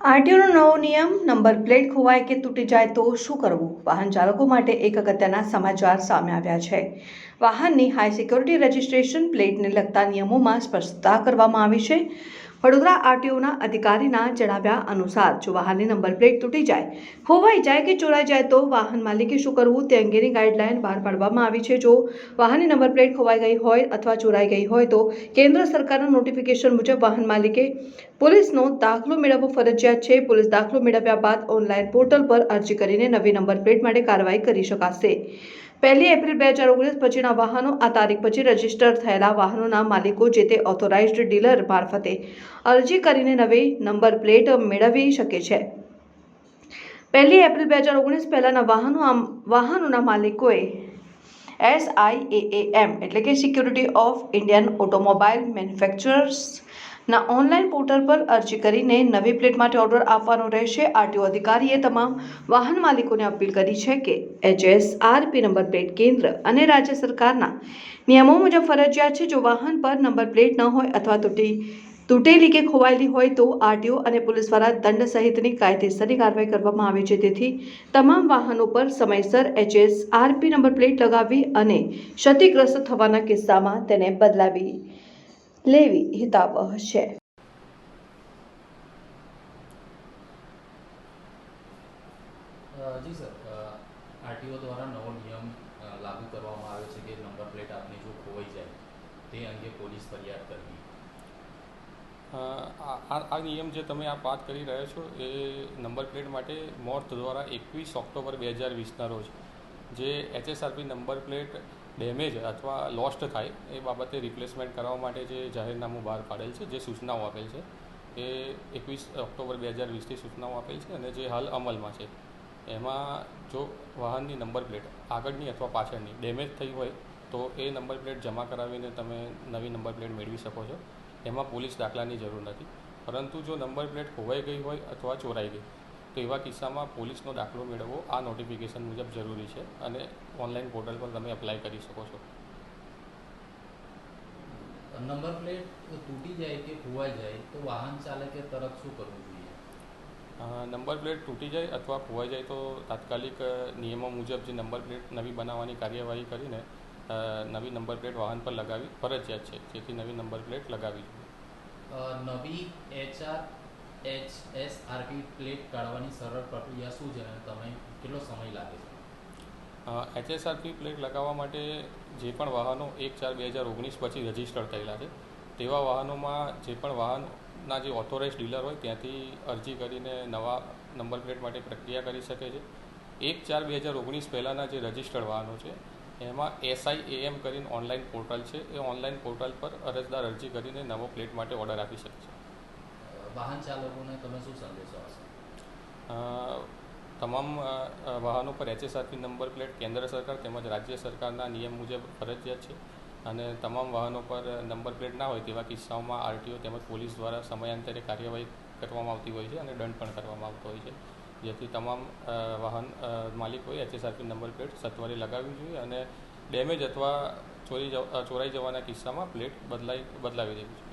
આરટીઓનો નવો નિયમ, number plate ખોવાય કે તૂટી જાય તો શું કરવું? વાહન ચાલકો માટે એક અગત્યના સમાચાર સામે આવ્યા છે. વાહનની હાઈ સિક્યોરિટી રજિસ્ટ્રેશન પ્લેટને લગતા નિયમોમાં સ્પષ્ટતા કરવામાં આવી છે. વડોદરા આરટીઓના અધિકારીના જણાવ્યા અનુસાર જો વાહનની નંબર પ્લેટ તૂટી જાય, ખોવાઈ જાય કે ચોરાઈ જાય તો વાહન માલિકે શું કરવું તે અંગેની ગાઈડલાઈન બહાર પાડવામાં આવી છે. જો વાહનની નંબર પ્લેટ ખોવાઈ ગઈ હોય અથવા ચોરાઈ ગઈ હોય તો કેન્દ્ર સરકારના નોટિફિકેશન મુજબ વાહન માલિકે પોલીસનો દાખલો મેળવવો ફરજિયાત છે. પોલીસ દાખલો મેળવ્યા બાદ ઓનલાઈન પોર્ટલ પર અરજી કરીને નવી નંબર પ્લેટ માટે કાર્યવાહી કરી શકાશે. પહેલી એપ્રિલ બે હજાર ઓગણીસ પછીના વાહનો, આ તારીખ પછી રજિસ્ટર થયેલા વાહનોના માલિકો જે તે ઓથોરાઇઝ્ડ ડીલર મારફતે અરજી કરીને નવી નંબર પ્લેટ મેળવી શકે છે. પહેલી એપ્રિલ બે હજાર ઓગણીસ પહેલાંના વાહનો વાહનોના માલિકોએ એસઆઈએએમ એટલે કે સિક્યુરિટી ઓફ ઇન્ડિયન ઓટોમોબાઈલ મેન્યુફેક્ચરર્સના ઓનલાઈન પોર્ટલ પર અરજી કરીને નવી પ્લેટ માટે ઓર્ડર આપવાનો રહેશે. આરટીઓ અધિકારીએ તમામ વાહન માલિકોને અપીલ કરી છે કે એચએસઆરપી નંબર પ્લેટ કેન્દ્ર અને રાજ્ય સરકારના નિયમો મુજબ ફરજિયાત છે, જો વાહન પર નંબર પ્લેટ ન હોય અથવા તૂટી તૂટેલી કે ખોવાયેલી હોય તો આરટીઓ અને પોલીસ દ્વારા દંડ સહિતની કાયદેસરની કાર્યવાહી કરવામાં આવે છે. તેથી તમામ વાહનો પર સમયસર એચએસ આરપી નંબર પ્લેટ લગાવવી અને ક્ષતિગ્રસ્ત થવાના કિસ્સામાં તેને બદલાવી લેવી હિતાવહ છે જી સર. આરટીઓ દ્વારા નવો નિયમ લાગુ કરવામાં આવ્યો છે કે નંબર પ્લેટ આપની જો ખોવાઈ જાય તે અંગે પોલીસ ફરિયાદ કરવી. આ નિયમ જે તમે આ વાત કરી રહ્યા છો એ નંબર પ્લેટ માટે મોર્થ દ્વારા એકવીસ ઓક્ટોબર બે હજાર વીસના રોજ જે એચએસઆરપી નંબર પ્લેટ ડેમેજ અથવા લોસ્ટ થાય, એ બાબતે રિપ્લેસમેન્ટ કરવા માટે જે જાહેરનામું બહાર પાડેલ છે, જે સૂચનાઓ આપેલ છે, એ એકવીસ ઓક્ટોબર બે હજાર વીસથી સૂચનાઓ આપેલ છે અને જે હાલ અમલમાં છે. એમાં જો વાહનની નંબર પ્લેટ આગળની અથવા પાછળની ડેમેજ થઈ હોય, તો એ નંબર પ્લેટ જમા કરાવીને તમે નવી નંબર પ્લેટ મેળવી શકો છો. એમાં પોલીસ દાખલાની જરૂર નથી. પરંતુ જો નંબર પ્લેટ ખોવાઈ ગઈ હોય અથવા ચોરાઈ ગઈ તો એવા કિસ્સામાં પોલીસનો દાખલો મેળવવો આ નોટિફિકેશન મુજબ જરૂરી છે અને ઓનલાઈન પોર્ટલ પર તમે એપ્લાય કરી શકો છો. નંબર પ્લેટ તૂટી જાય કે ખોવાઈ જાય તો વાહન ચાલકે તરત શું કરવું જોઈએ? નંબર પ્લેટ તૂટી જાય અથવા ખોવાઈ જાય તો તાત્કાલિક નિયમો મુજબ જે નંબર પ્લેટ નવી બનાવવાની કાર્યવાહી કરીને નવી નંબર પ્લેટ વાહન પર લગાવી ફરજિયાત છે જેથી નવી નંબર પ્લેટ લગાવી જોઈએ. નવી એચઆર એચ એસ પ્લેટ કાઢવાની સરળ પ્રક્રિયા શું છે અને તમે કેટલો સમય લાગે છે? એચએસઆરપી પ્લેટ લગાવવા માટે જે પણ વાહનો એક ચાર બે હજાર ઓગણીસ પછી રજિસ્ટર થયેલા છે, તેવા વાહનોમાં જે પણ વાહનના જે ઓથોરાઇઝ ડીલર હોય ત્યાંથી અરજી કરીને નવા નંબર પ્લેટ માટે પ્રક્રિયા કરી શકે છે. એક ચાર બે હજાર ઓગણીસ પહેલાંના જે રજીસ્ટર્ડ વાહનો છે, એમાં એસઆઈ એએમ કરીને ઓનલાઈન પોર્ટલ છે, એ ઓનલાઈન પોર્ટલ પર અરજદાર અરજી કરીને નવો પ્લેટ માટે ઓર્ડર આપી શકે છે. વાહન ચાલકોને તમે શું સંદેશો આપશો? તમામ વાહનો પર એચએસઆરપી નંબર પ્લેટ કેન્દ્ર સરકાર તેમજ રાજ્ય સરકારના નિયમ મુજબ ફરજિયાત છે. અને તમામ વાહનો પર નંબર પ્લેટ ના હોય તેવા કિસ્સાઓમાં આરટીઓ તેમજ પોલીસ દ્વારા સમયાંતરે કાર્યવાહી કરવામાં આવતી હોય છે અને દંડ પણ કરવામાં આવતો હોય છે. જેથી તમામ વાહન માલિકોએ એચએસઆરપી નંબર પ્લેટ સત્વરે લગાવવી જોઈએ અને ડેમેજ અથવા ચોરી ચોરાઈ જવાના કિસ્સામાં પ્લેટ બદલાઈ, બદલાવી દેવી જોઈએ.